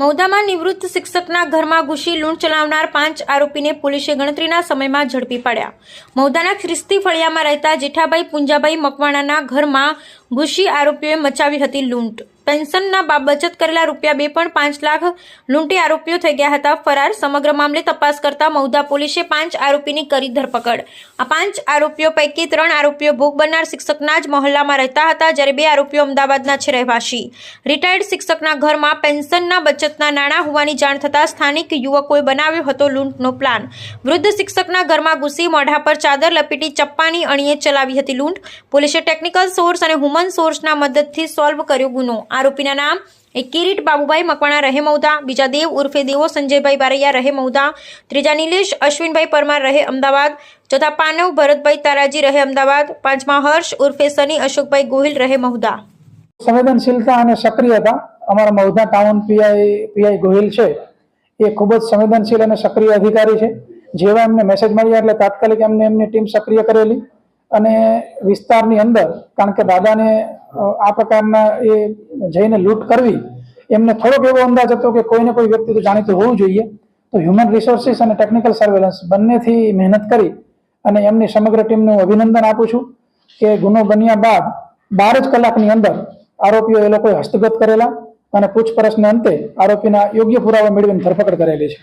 મૌદામાં નિવૃત્ત શિક્ષકના ઘરમાં ઘૂસી લૂંટ ચલાવનાર પાંચ આરોપીને પોલીસે ગણતરીના સમયમાં ઝડપી પાડ્યા. મૌદાના ખ્રિસ્તી ફળિયામાં રહેતા જેઠાભાઈ પુંજાભાઈ મકવાણાના ઘરમાં ઘૂસી આરોપીઓએ મચાવી હતી લૂંટ. પેન્શનના બચત કરેલા રૂપિયા બે પણ પાંચ લાખ લૂંટી આરોપીઓ થઈ ગયા હતા. ફરાર સમગ્ર મામલે તપાસ કરતા મૌદા પોલીસે પાંચ આરોપીની કરી ધરપકડ. આ પાંચ આરોપીઓ પૈકી ત્રણ આરોપીઓ ભોગ બનનાર શિક્ષકના જ મહોલ્લામાં રહેતા હતા, જ્યારે બે આરોપીઓ અમદાવાદના છે રહેવાસી. રિટાયર્ડ શિક્ષકના ઘરમાં પેન્શનના બચતના નાણાં હોવાની જાણ થતાં સ્થાનિક યુવકોએ બનાવ્યો હતો લૂંટનો પ્લાન. વૃદ્ધ શિક્ષકના ઘરમાં ઘૂસી મોઢા પર ચાદર લપેટી ચપ્પાની અણીએ ચલાવી હતી લૂંટ. પોલીસે ટેકનિકલ સોર્સ અને હ્યુમન સોર્સના મદદથી સોલ્વ કર્યો ગુનો. આરોપીના નામ એક કિરીટ બાબુભાઈ મકવાણા, રહે મૌદા બીજા દેવ ઉર્ફે દેવો સંજયભાઈ બારૈયા, રહે મૌદા ત્રીજા નિલેશ, અશ્વિનભાઈ પરમાર, રહે અમદાવાદ. ચોથા પાનવ, ભરતભાઈ તારાજી, રહે અમદાવાદ. પાંચમા હર્ષ, ઉર્ફે સની, અશોકભાઈ ગોહિલ, રહે મહુદા સંવેદનશીલતા અને સક્રિયતા અમારા Mahudha town PI PI Gohil છે. એ ખૂબ જ સંવેદનશીલ અને સક્રિય અધિકારી છે. જેવા એમને મેસેજ મળ્યા એટલે તાત્કાલિક એમને એમની ટીમ સક્રિય કરેલી. અને વિસ્તારની અંદર, કારણ કે દાદાને આ પ્રકારના એ જઈને લૂંટ કરવી, એમને થોડોક એવો અંદાજ હતો કે કોઈને કોઈ વ્યક્તિ તો જાણીતું હોવું જોઈએ. તો હ્યુમન રિસોર્સિસ અને ટેકનિકલ સર્વેલન્સ બંનેથી મહેનત કરી અને એમની સમગ્ર ટીમને અભિનંદન આપું છું કે ગુનો બન્યા બાદ બાર જ કલાકની અંદર આરોપીઓ એ લોકોએ હસ્તગત કરેલા અને પૂછપરછને અંતે આરોપીના યોગ્ય પુરાવા મેળવીને ધરપકડ કરેલી છે.